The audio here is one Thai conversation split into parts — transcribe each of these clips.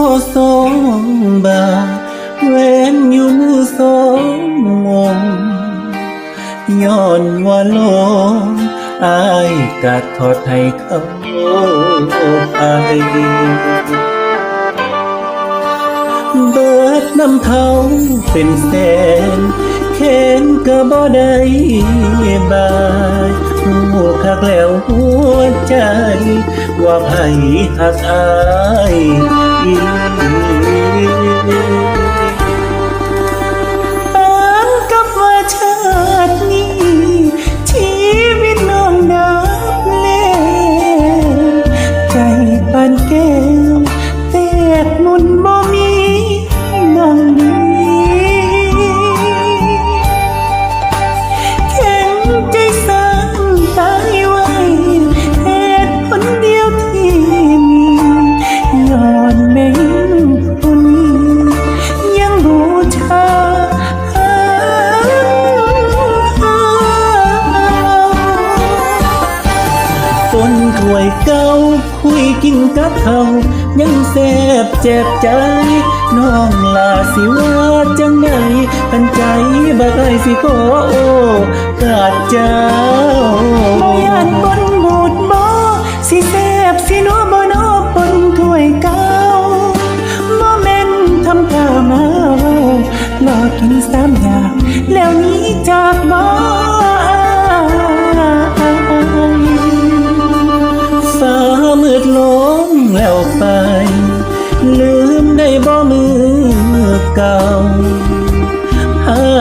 อสองบาทเว้นอยู่มือสองมงย้อนว่าโลงอายกัดทอดให้เขาไปเบิดน้ำเขาเป็นแสนเข็นก็บ่ได้บายหูคักแล้วหัวใจ ว่าไผหักอายอี คนถ้วยเก่าคุยกินกับเขายังแสบเจ็บใจ น้องลาสิว่าจังไหนปันใจบ่ได้สิขอโอกาดเจ้าบ่ยันบน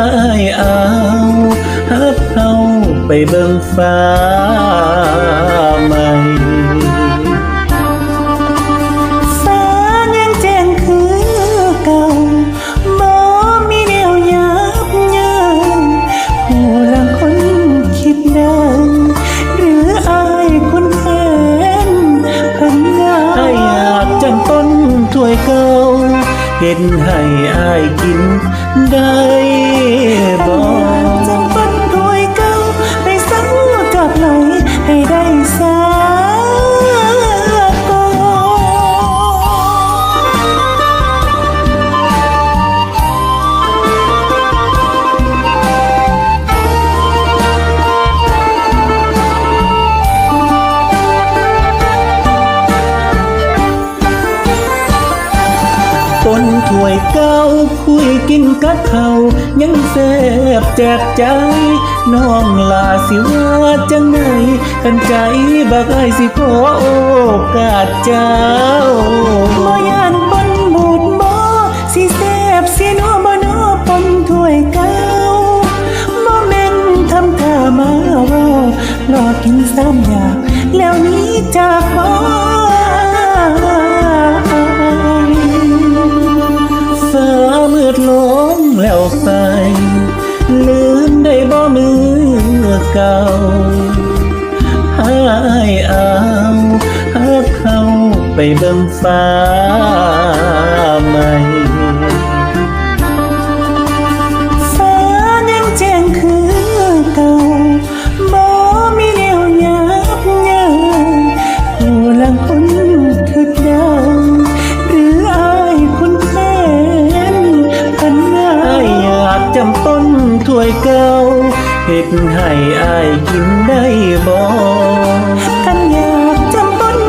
ายเอาฮับเขาไปเบิ่งฟ้าใหม่ฟ้ายังแจงคือเก่าบ่มีแนวยับยั้งผู้ลังคนคิดได้หรืออคนแทนพันงาให้อยากจำต้นถ้วยเก่าเห็นให้อายกินได้ คุยกินกับเขายังแสบแจกใจ น้องลาสิว่าจังไหนกันใจบักไอสิขอโอกาสเจ้าบ่ยานปนบูดบ่สิแสบสินัวบ่นอปนถ้วยเก่าบ่แม่นทำท่ามาว่ารอกินสามอย่างแล้วนี้จากบ่ งแล้วไป ลืมได้บ่มือเก่าหายเอาหากเขาไปเบิ่งฟ้าใหม่ เฮ็ดให้อายกินได้บ่กันอยากจำต้น